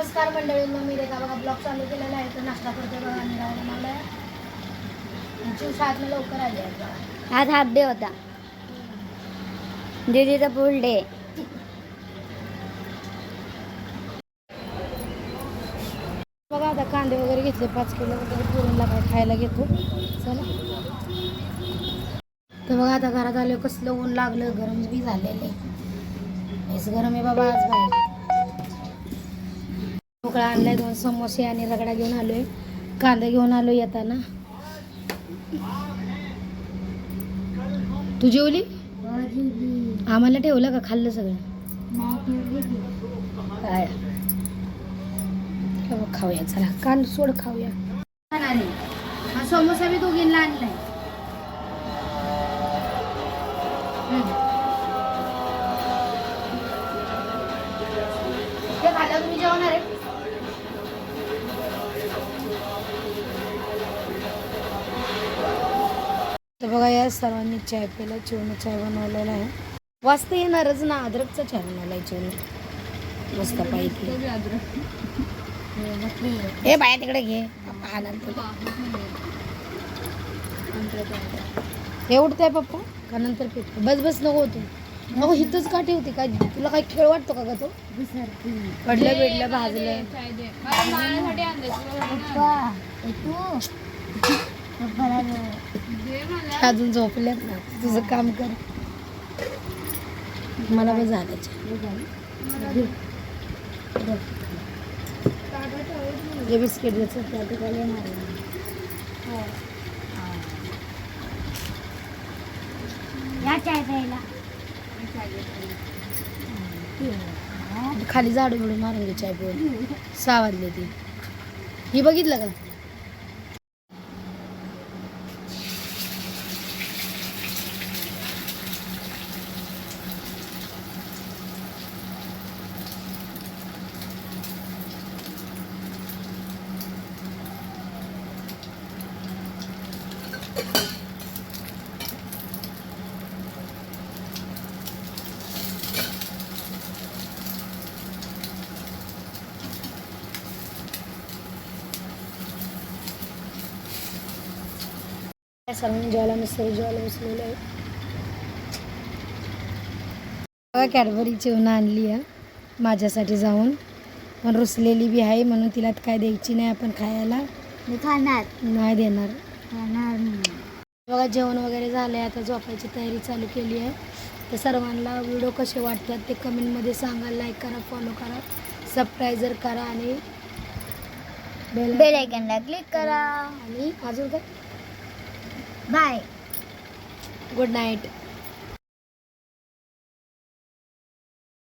नमस्कार मंडळींनो मी रेखा. बघा ब्लॉग चालू केलेला आहे तर नाश्ता करते बघा राहायला मला जीव शाळेतनं लवकर आली बघा. आज हाफ डे होता. दीदीचा फुल डे बघा आता कांदे वगैरे घेतले पाच किलो वगैरे पुरणला काय खायला घेतो. चला. तर बघा आता घरात आलो कसलं ऊन लागलं गरम बी झालेलं आहे. गरम आहे बाबा आज बाहेर. मोकळा आणलाय दोन समोसे आणि रगडा घेऊन आलो आहे कांदा घेऊन आलो येताना. तू जेवली? आम्हाला ठेवलं का? खाल्लं सगळं? काय? हो, खाऊया चला. कान सोड खाऊया. हा समोसा बी दोघींना आणलाय. ते तुम्ही जेवणार आहे? या सर्वांनी चाय प्यायला चिवणी चाय बनवलेला आहे. वाजता येणारच ना अद्रकचा चाय बनवलाय चिवणी मस्त पाहिजे ए बाया तिकडे घे. हे उठतंय पप्पा. का नंतर पितो? बस बस नको होतो नको हिथंच का ठेवते काय तुला काही खेळ वाटतो का ग तो? पडलं बिडलं भाजलं. अजून झोपल्यात ना. तुझं काम कर. मला बस झालं. हे बिस्किट द्यायचं त्या ठिकाणी येणार आहे. या चाय प्यायला. खाली झाडू बिडू मारून घे चाय पिऊन. सहा वाजले ती. ही बघितलं का? सर्वांनी जेवायला मस्त जेवायला बसलेलं आहे. बघा कॅडबरी चिवण आणली आहे. माझ्यासाठी जाऊन. पण रुसलेली बी आहे म्हणून तिला काय द्यायची नाही आपण खायला. मी खाणार. नाही देणार. खाणार. बघा जेवण वगैरे झालं आहे आता झोपायची तयारी चालू केली आहे. तर सर्वांना व्हिडिओ कसे वाटतात ते कमेंटमध्ये सांगा. लाईक करा फॉलो करा. सबस्क्रायझर करा आणि बेल बेल आयकनला क्लिक करा. आणि अजून काय? Bye. Good night.